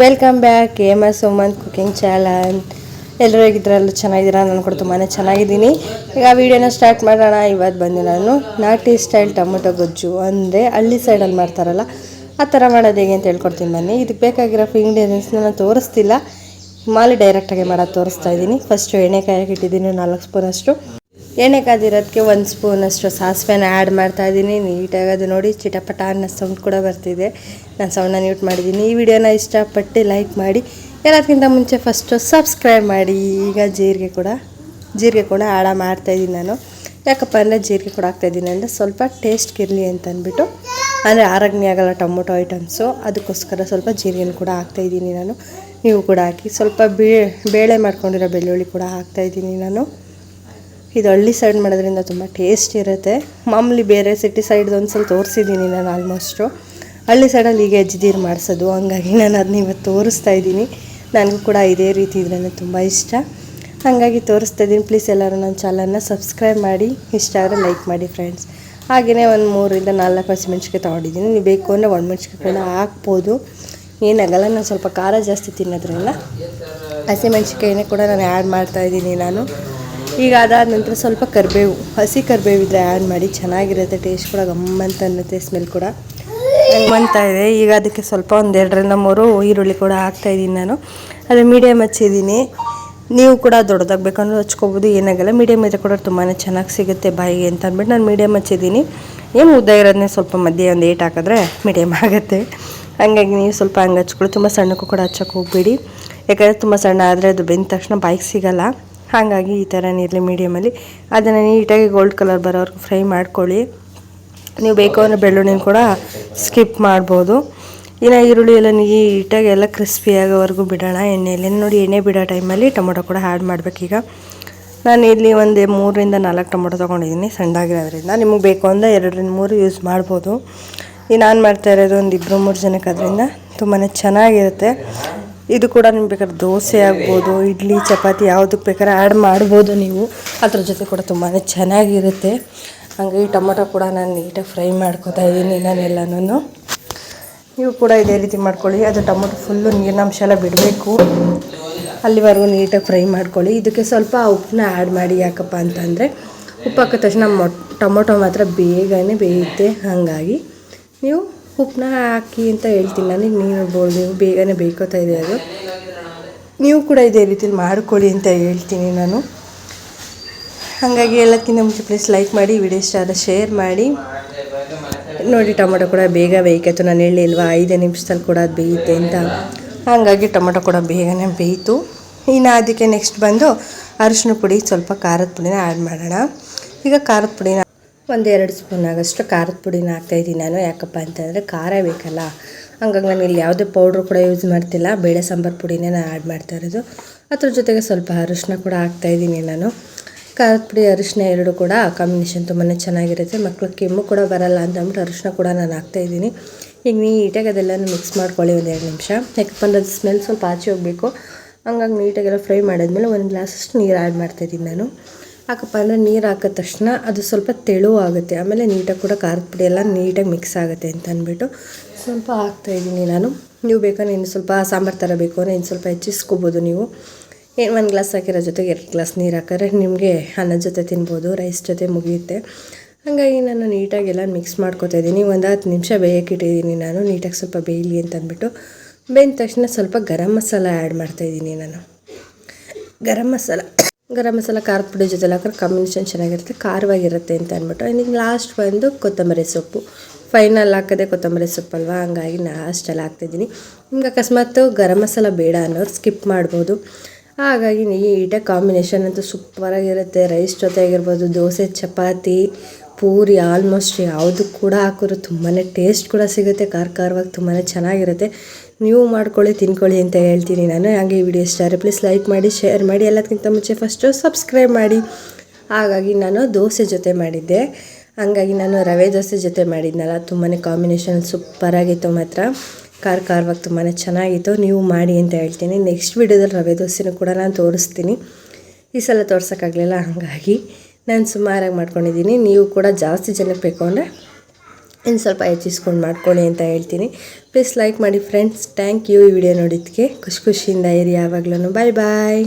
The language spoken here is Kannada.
Welcome back M S Sumanth cooking channel ಎಲ್ಲರೂ ಹೇಗಿದ್ರಲ್ಲೂ ಚೆನ್ನಾಗಿದ್ದೀರಾ? ನಾನು ಕೂಡ ತುಂಬಾ ಚೆನ್ನಾಗಿದ್ದೀನಿ. ಈಗ ವಿಡಿಯೋನ ಸ್ಟಾರ್ಟ್ ಮಾಡೋಣ. ಇವತ್ತು ಬಂದು ನಾನು ನಾಟಿ ಸ್ಟೈಲ್ ಟೊಮೊಟೊ ಗೊಜ್ಜು ಅಂದರೆ ಹಳ್ಳಿ ಸೈಡಲ್ಲಿ ಮಾಡ್ತಾರಲ್ಲ, ಆ ಥರ ಮಾಡೋದು ಹೇಗೆ ಅಂತ ಹೇಳ್ಕೊಡ್ತೀನಿ ಬನ್ನಿ. ಇದಕ್ಕೆ ಬೇಕಾಗಿರೋ ಇಂಗ್ರೀಡಿಯೆಂಟ್ಸ್ನ ನಾನು ತೋರಿಸ್ತಿಲ್ಲ. ಮಾಲಿ ಡೈರೆಕ್ಟಾಗಿ ಮಾಡೋದು ತೋರಿಸ್ತಾ ಇದ್ದೀನಿ. ಫಸ್ಟು ಎಣ್ಣೆ ಕಾಯಕ್ಕೆ ಇಟ್ಟಿದ್ದೀನಿ, ನಾಲ್ಕು ಸ್ಪೂನಷ್ಟು. ಎಣ್ಣೆ ಕಾದಿರೋದಕ್ಕೆ ಒಂದು ಸ್ಪೂನಷ್ಟು ಸಾಸಿವೆನ ಆ್ಯಡ್ ಮಾಡ್ತಾ ಇದ್ದೀನಿ. ನೀಟಾಗಿ ಅದು ನೋಡಿ ಚಿಟಪಟ ಅನ್ನೋ ಸೌಂಡ್ ಕೂಡ ಬರ್ತಿದೆ. ನಾನು ಸೌಂಡನ್ನ ಮ್ಯೂಟ್ ಮಾಡಿದ್ದೀನಿ. ಈ ವಿಡಿಯೋನ ಇಷ್ಟಪಟ್ಟು ಲೈಕ್ ಮಾಡಿ. ಎಲ್ಲದಕ್ಕಿಂತ ಮುಂಚೆ ಫಸ್ಟು ಸಬ್ಸ್ಕ್ರೈಬ್ ಮಾಡಿ. ಈಗ ಜೀರಿಗೆ ಕೂಡ ಜೀರಿಗೆ ಕೂಡ ಆಡ ಮಾಡ್ತಾಯಿದ್ದೀನಿ ನಾನು. ಯಾಕಪ್ಪ ಅಂದರೆ ಜೀರಿಗೆ ಕೂಡ ಹಾಕ್ತಾಯಿದ್ದೀನಿ ಅಂದರೆ ಸ್ವಲ್ಪ ಟೇಸ್ಟ್ಗಿರಲಿ ಅಂತ ಅಂದ್ಬಿಟ್ಟು. ಅಂದರೆ ಆರೋಗ್ಯ ಆಗಲ್ಲ ಟೊಮೊಟೊ ಐಟಮ್ಸು ಅದಕ್ಕೋಸ್ಕರ ಸ್ವಲ್ಪ ಜೀರಿಗೆನ ಕೂಡ ಹಾಕ್ತಾಯಿದ್ದೀನಿ ನಾನು. ನೀವು ಕೂಡ ಹಾಕಿ. ಸ್ವಲ್ಪ ಬೇಳೆ ಮಾಡ್ಕೊಂಡಿರೋ ಬೆಳ್ಳುಳ್ಳಿ ಕೂಡ ಹಾಕ್ತಾಯಿದ್ದೀನಿ ನಾನು. ಇದು ಹಳ್ಳಿ ಸೈಡ್ ಮಾಡೋದ್ರಿಂದ ತುಂಬ ಟೇಸ್ಟ್ ಇರುತ್ತೆ. ಮಾಮೂಲಿ ಬೇರೆ ಸಿಟಿ ಸೈಡ್ ಒಂದು ಸ್ವಲ್ಪ ತೋರಿಸಿದ್ದೀನಿ ನಾನು ಆಲ್ಮೋಸ್ಟು ಹಳ್ಳಿ ಸೈಡಲ್ಲಿ ಈಗ ಅಜ್ಜಿದೀರು ಮಾಡಿಸೋದು, ಹಂಗಾಗಿ ನಾನು ಅದನ್ನ ಇವತ್ತು ತೋರಿಸ್ತಾ ಇದ್ದೀನಿ. ನನಗೂ ಕೂಡ ಇದೇ ರೀತಿ ಇದ್ರೇ ತುಂಬ ಇಷ್ಟ. ಹಾಗಾಗಿ ತೋರಿಸ್ತಾ ಇದ್ದೀನಿ. ಪ್ಲೀಸ್ ಎಲ್ಲರೂ ನನ್ನ ಚಾನಲ್ನ ಸಬ್ಸ್ಕ್ರೈಬ್ ಮಾಡಿ, ಇಷ್ಟ ಆದರೆ ಲೈಕ್ ಮಾಡಿ ಫ್ರೆಂಡ್ಸ್ ಹಾಗೆಯೇ ಒಂದು ಮೂರಿಂದ ನಾಲ್ಕು ಹಸಿಮೆಣ್ಸಿಕಾಯಿ ತೊಗೊಂಡಿದ್ದೀನಿ. ನೀವು ಬೇಕು ಅಂದರೆ ಒಣಮೆಣ್ಸಿಕಾಯಿ ಕೂಡ ಹಾಕ್ಬೋದು. ಏನಾಗಲ್ಲ, ನಾನು ಸ್ವಲ್ಪ ಖಾರ ಜಾಸ್ತಿ ತಿನ್ನೋದ್ರಿಂದ ಹಸಿಮೆಣ್ಸಿಕಾಯಿನೇ ಕೂಡ ನಾನು ಆ್ಯಡ್ ಮಾಡ್ತಾಯಿದ್ದೀನಿ ನಾನು. ಈಗ ಅದಾದ ನಂತರ ಸ್ವಲ್ಪ ಕರಿಬೇವು, ಹಸಿ ಕರಿಬೇವು ಇದ್ರೆ ಆ್ಯಡ್ ಮಾಡಿ ಚೆನ್ನಾಗಿರುತ್ತೆ ಟೇಸ್ಟ್ ಕೂಡ ಗಮ್ಮಂತ ಅನ್ನುತ್ತೆ ಸ್ಮೆಲ್ ಕೂಡ. ಗಮ್ಮಂತಾ ಇದೆ. ಈಗ ಅದಕ್ಕೆ ಸ್ವಲ್ಪ ಒಂದು ಎರಡರಿಂದ ಮೂರು ಈರುಳ್ಳಿ ಕೂಡ ಹಾಕ್ತಾಯಿದ್ದೀನಿ ನಾನು. ಅದು ಮೀಡಿಯಮ್ ಹಚ್ಚಿದ್ದೀನಿ. ನೀವು ಕೂಡ ದೊಡ್ಡದಾಗ ಬೇಕಂದ್ರೆ ಹಚ್ಕೋಬೋದು, ಏನಾಗಲ್ಲ. ಮೀಡಿಯಮ್ ಇದ್ರೆ ಕೂಡ ತುಂಬಾ ಚೆನ್ನಾಗಿ ಸಿಗುತ್ತೆ ಬಾಯಿಗೆ ಅಂತ ಅಂದ್ಬಿಟ್ಟು ನಾನು ಮೀಡಿಯಮ್ ಹಚ್ಚಿದ್ದೀನಿ. ಏನು ಉದ್ದ ಇರೋದನ್ನೇ ಸ್ವಲ್ಪ ಮಧ್ಯೆ ಒಂದು ಏಟ್ ಹಾಕಿದ್ರೆ ಮೀಡಿಯಮ್ ಆಗುತ್ತೆ. ಹಂಗಾಗಿ ನೀವು ಸ್ವಲ್ಪ ಹಂಗೆ ಹಚ್ಕೊಳ್ಳಿ. ತುಂಬ ಸಣ್ಣಕ್ಕೂ ಕೂಡ ಹಚ್ಚಕ್ಕೆ ಹೋಗ್ಬೇಡಿ. ಯಾಕಂದರೆ ತುಂಬ ಸಣ್ಣ ಆದರೆ ಅದು ಬೆಂದ ತಕ್ಷಣ ಬಾಯಿಗೆ ಸಿಗಲ್ಲ. ಹಾಗಾಗಿ ಈ ಥರ ಇರಲಿ ಮೀಡಿಯಮಲ್ಲಿ ಅದನ್ನು ನೀಟಾಗಿ ಗೋಲ್ಡ್ ಕಲರ್ ಬರೋವರೆಗೂ ಫ್ರೈ ಮಾಡ್ಕೊಳ್ಳಿ. ನೀವು ಬೇಕು ಅಂದರೆ ಬೆಳ್ಳುಳ್ಳಿನ ಕೂಡ ಸ್ಕಿಪ್ ಮಾಡ್ಬೋದು. ಇನ್ನು ಈರುಳ್ಳಿ ಎಲ್ಲ ನೀಟಾಗಿ ಎಲ್ಲ ಕ್ರಿಸ್ಪಿ ಆಗೋವರೆಗೂ ಬಿಡೋಣ. ಎಣ್ಣೆಯಲ್ಲಿ ನೋಡಿ ಎಣ್ಣೆ ಬಿಡೋ ಟೈಮಲ್ಲಿ ಟೊಮೊಟೊ ಕೂಡ ಆ್ಯಡ್ ಮಾಡಬೇಕೀಗ ನಾನು ಇಲ್ಲಿ ಒಂದು ಮೂರರಿಂದ ನಾಲ್ಕು ಟೊಮೊಟೊ ತೊಗೊಂಡಿದ್ದೀನಿ ಸಣ್ಣದಾಗಿರೋದ್ರಿಂದ. ನಿಮಗೆ ಬೇಕು ಅಂದರೆ ಎರಡರಿಂದ ಮೂರು ಯೂಸ್ ಮಾಡ್ಬೋದು. ಈ ನಾನು ಮಾಡ್ತಾ ಇರೋದು ಒಂದು ಇಬ್ಬರು ಮೂರು ಜನಕ್ಕೆ ಅದರಿಂದ ತುಂಬಾ ಚೆನ್ನಾಗಿರುತ್ತೆ. ಇದು ಕೂಡ ನಿಮ್ಗೆ ಬೇಕಾದ್ರೆ ದೋಸೆ ಆಗ್ಬೋದು, ಇಡ್ಲಿ, ಚಪಾತಿ ಯಾವುದಕ್ಕೆ ಬೇಕಾದ್ರೆ ಆ್ಯಡ್ ಮಾಡ್ಬೋದು ನೀವು. ಅದ್ರ ಜೊತೆ ಕೂಡ ತುಂಬಾ ಚೆನ್ನಾಗಿರುತ್ತೆ. ಹಾಗಾಗಿ ಟೊಮೊಟೊ ಕೂಡ ನಾನು ನೀಟಾಗಿ ಫ್ರೈ ಮಾಡ್ಕೊತಾ ಇದ್ದೀನಿ ನಾನೆಲ್ಲನೂ ನೀವು ಕೂಡ ಇದೇ ರೀತಿ ಮಾಡ್ಕೊಳ್ಳಿ. ಅದು ಟೊಮೊಟೊ ಫುಲ್ಲು ನೀರಿನಂಶ ಎಲ್ಲ ಬಿಡಬೇಕು. ಅಲ್ಲಿವರೆಗೂ ನೀಟಾಗಿ ಫ್ರೈ ಮಾಡ್ಕೊಳ್ಳಿ. ಇದಕ್ಕೆ ಸ್ವಲ್ಪ ಉಪ್ಪನ್ನ ಆ್ಯಡ್ ಮಾಡಿ ಯಾಕಪ್ಪ ಅಂತಂದರೆ, ಉಪ್ಪು ಹಾಕಿದ ತಕ್ಷಣ ಮೊ ಟೊಮೊಟೊ ಮಾತ್ರ ಬೇಗನೆ ಬೇಯುತ್ತೆ. ಹಾಗಾಗಿ, ನೀವು ಉಪ್ಪನ್ನ ಹಾಕಿ ಅಂತ ಹೇಳ್ತೀನಿ. ನನಗೆ ನೀವು ನೋಡ್ಬೋದು ನೀವು ಬೇಗನೆ ಬೇಯ್ಕೋತಾ ಇದೆ ಅದು. ನೀವು ಕೂಡ ಇದೇ ರೀತಿಲಿ ಮಾಡ್ಕೊಳ್ಳಿ ಅಂತ ಹೇಳ್ತೀನಿ ನಾನು. ಹಾಗಾಗಿ ಎಲ್ಲಕ್ಕಿಂತ ಮುಂಚೆ ಪ್ಲೀಸ್ ಲೈಕ್ ಮಾಡಿ ವಿಡಿಯೋ ಇಷ್ಟ ಆದರೆ ಶೇರ್ ಮಾಡಿ. ನೋಡಿ, ಟೊಮೊಟೊ ಕೂಡ ಬೇಗ ಬೇಯ್ಕಾಯ್ತು. ನಾನು ಹೇಳಿಲ್ವಾ, ಐದೇ ನಿಮಿಷದಲ್ಲಿ ಕೂಡ ಅದು ಬೇಯುತ್ತೆ ಅಂತ. ಹಾಗಾಗಿ ಟೊಮೊಟೊ ಕೂಡ ಬೇಗನೆ ಬೇಯಿತು. ಇನ್ನು ಅದಕ್ಕೆ ನೆಕ್ಸ್ಟ್ ಬಂದು ಅರಿಶಿನ ಪುಡಿ, ಸ್ವಲ್ಪ ಖಾರದ ಪುಡಿನ ಆ್ಯಡ್ ಮಾಡೋಣ. ಈಗ ಖಾರದ ಪುಡಿನ ಒಂದು ಎರಡು ಸ್ಪೂನ್ ಆಗೋಷ್ಟು ಖಾರದ ಪುಡಿನ ಹಾಕ್ತಾಯಿದ್ದೀನಿ ನಾನು. ಯಾಕಪ್ಪ ಅಂತಂದರೆ ಖಾರ ಬೇಕಲ್ಲ. ಹಂಗಾಗಿ ನಾನು ಇಲ್ಲಿ ಯಾವುದೇ ಪೌಡ್ರು ಕೂಡ ಯೂಸ್ ಮಾಡ್ತಿಲ್ಲ. ಬೇಳೆ ಸಾಂಬಾರು ಪುಡಿನೇ ನಾನು ಆ್ಯಡ್ ಮಾಡ್ತಾ ಇರೋದು. ಅದ್ರ ಜೊತೆಗೆ ಸ್ವಲ್ಪ ಅರಿಶಿನ ಕೂಡ ಹಾಕ್ತಾಯಿದ್ದೀನಿ ನಾನು. ಖಾರದ ಪುಡಿ ಅರಿಶಿನ ಎರಡು ಕೂಡ. ಕಾಂಬಿನೇಷನ್ ತುಂಬಾ ಚೆನ್ನಾಗಿರುತ್ತೆ. ಮಕ್ಕಳು ಕೆಮ್ಮು ಕೂಡ ಬರಲ್ಲ ಅಂತ ಅಂದ್ಬಿಟ್ಟು ಅರಿಶಿನ ಕೂಡ ನಾನು ಹಾಕ್ತಾಯಿದ್ದೀನಿ. ಈಗ ನೀಟಾಗಿ ಅದೆಲ್ಲನೂ ಮಿಕ್ಸ್ ಮಾಡ್ಕೊಳ್ಳಿ ಒಂದು ಎರಡು ನಿಮಿಷ ಯಾಕಂದ್ರೆ ಅದು ಸ್ಮೆಲ್ ಸ್ವಲ್ಪ ಆಚೆ ಹೋಗಬೇಕು. ಹಂಗಾಗಿ ನೀಟಾಗೆಲ್ಲ ಫ್ರೈ ಮಾಡಿದ್ಮೇಲೆ ಒಂದು ಗ್ಲಾಸಷ್ಟು ನೀರು ಆ್ಯಡ್ ಮಾಡ್ತಾಯಿದ್ದೀನಿ ನಾನು. ಯಾಕಪ್ಪ ಅಂದರೆ ನೀರು ಹಾಕಿದ ತಕ್ಷಣ ಅದು ಸ್ವಲ್ಪ ತೆಳು ಆಗುತ್ತೆ ಆಮೇಲೆ ನೀಟಾಗಿ ಕೂಡ ಖಾರದ ಪುಡಿ ಎಲ್ಲ ನೀಟಾಗಿ ಮಿಕ್ಸ್ ಆಗುತ್ತೆ ಅಂತ ಅಂದ್ಬಿಟ್ಟು ಸ್ವಲ್ಪ ಹಾಕ್ತಾಯಿದ್ದೀನಿ ನಾನು. ನೀವು ಬೇಕಾದ್ರೆ ಇನ್ನು ಸ್ವಲ್ಪ ಸಾಂಬಾರು ಥರ ಬೇಕು ಅಂದರೆ ಇನ್ನು ಸ್ವಲ್ಪ ಹೆಚ್ಚಿಸ್ಕೋಬೋದು ನೀವು. ಏನು, ಒಂದು ಗ್ಲಾಸ್ ಹಾಕಿರೋ ಜೊತೆಗೆ ಎರಡು ಗ್ಲಾಸ್ ನೀರು ಹಾಕಿದ್ರೆ ನಿಮಗೆ ಅನ್ನದ ಜೊತೆ ತಿನ್ಬೋದು ರೈಸ್ ಜೊತೆ ಮುಗಿಯುತ್ತೆ. ಹಾಗಾಗಿ ನಾನು ನೀಟಾಗಿ ಎಲ್ಲ ಮಿಕ್ಸ್ ಮಾಡ್ಕೋತಾ ಇದ್ದೀನಿ. ಒಂದು ಹತ್ತು ನಿಮಿಷ ಬೇಯಕ್ಕಿಟ್ಟಿದ್ದೀನಿ ನಾನು, ನೀಟಾಗಿ ಸ್ವಲ್ಪ ಬೇಯಲಿ ಅಂತ ಅಂದ್ಬಿಟ್ಟು. ಬೇಯ್ದ ತಕ್ಷಣ ಸ್ವಲ್ಪ ಗರಂ ಮಸಾಲ ಆ್ಯಡ್ ಮಾಡ್ತಾಯಿದ್ದೀನಿ ನಾನು. ಗರಂ ಮಸಾಲ. ಗರಂ ಮಸಾಲ, ಖಾರದ ಪುಡಿ ಜೊತೆ ಹಾಕಿದ್ರೆ ಕಾಂಬಿನೇಷನ್ ಚೆನ್ನಾಗಿರುತ್ತೆ, ಖಾರವಾಗಿರುತ್ತೆ ಅಂತ ಅಂದ್ಬಿಟ್ಟು ಇನ್ನು ಲಾಸ್ಟ್ ಬಂದು ಕೊತ್ತಂಬರಿ ಸೊಪ್ಪು. ಫೈನಲ್ ಹಾಕೋದೆ ಕೊತ್ತಂಬರಿ ಸೊಪ್ಪಲ್ವಾ ಹಂಗಾಗಿ ಲಾಸ್ಟಲ್ಲಿ ಹಾಕ್ತಿದ್ದೀನಿ. ನಿಮ್ಗೆ ಅಕಸ್ಮಾತ್ ಗರಂ ಮಸಾಲ ಬೇಡ ಅನ್ನೋರು ಸ್ಕಿಪ್ ಮಾಡ್ಬೋದು. ಹಾಗಾಗಿ ನೀಟಾಗಿ ಕಾಂಬಿನೇಷನ್ ಅಂತೂ ಸೂಪರಾಗಿರುತ್ತೆ ರೈಸ್ ಜೊತೆ ಆಗಿರ್ಬೋದು ದೋಸೆ, ಚಪಾತಿ ಪೂರಿ ಆಲ್ಮೋಸ್ಟ್ ಯಾವುದು ಕೂಡ ಹಾಕಿದ್ರು ತುಂಬಾ ಟೇಸ್ಟ್ ಕೂಡ ಸಿಗುತ್ತೆ ಖಾರ ಖಾರವಾಗಿ ತುಂಬಾ ಚೆನ್ನಾಗಿರುತ್ತೆ. ನೀವು ಮಾಡ್ಕೊಳ್ಳಿ, ತಿನ್ಕೊಳ್ಳಿ ಅಂತ ಹೇಳ್ತೀನಿ ನಾನು. ಹಾಗೆ ಈ ವಿಡಿಯೋ ಇಷ್ಟ ಆದರೆ ಪ್ಲೀಸ್ ಲೈಕ್ ಮಾಡಿ ಶೇರ್ ಮಾಡಿ. ಎಲ್ಲದಕ್ಕಿಂತ ಮುಂಚೆ ಫಸ್ಟು ಸಬ್ಸ್ಕ್ರೈಬ್ ಮಾಡಿ. ಹಾಗಾಗಿ ನಾನು ದೋಸೆ ಜೊತೆ ಮಾಡಿದ್ದೆ. ಹಾಗಾಗಿ ನಾನು ರವೆ ದೋಸೆ ಜೊತೆ ಮಾಡಿದ್ನಲ್ಲ ತುಂಬಾ ಕಾಂಬಿನೇಷನ್ ಸೂಪರಾಗಿತ್ತು ಮಾತ್ರ. ಖಾರ ಖಾರವಾಗಿ ತುಂಬಾ ಚೆನ್ನಾಗಿತ್ತು. ನೀವು ಮಾಡಿ ಅಂತ ಹೇಳ್ತೀನಿ. ನೆಕ್ಸ್ಟ್ ವಿಡಿಯೋದಲ್ಲಿ ರವೆ ದೋಸೆನೂ ಕೂಡ ನಾನು ತೋರಿಸ್ತೀನಿ. ಈ ಸಲ ತೋರ್ಸೋಕ್ಕಾಗಲಿಲ್ಲ, ಹಾಗಾಗಿ. ನಾನು ಸುಮಾರಾಗಿ ಮಾಡ್ಕೊಂಡಿದ್ದೀನಿ ನೀವು ಕೂಡ ಜಾಸ್ತಿ ಜನಕ್ಕೆ ಬೇಕು ಅಂದರೆ ಇನ್ನು ಸ್ವಲ್ಪ ಹೆಚ್ಚಿಸ್ಕೊಂಡು ಮಾಡ್ಕೊಳ್ಳಿ ಅಂತ ಹೇಳ್ತೀನಿ. ಪ್ಲೀಸ್ ಲೈಕ್ ಮಾಡಿ ಫ್ರೆಂಡ್ಸ್ ಥ್ಯಾಂಕ್ ಯು ಈ ವಿಡಿಯೋ ನೋಡಿದ್ದಕ್ಕೆ ಖುಷಿ ಖುಷಿಯಿಂದ ಇರಿ ಯಾವಾಗಲೂ ಬಾಯ್ ಬಾಯ್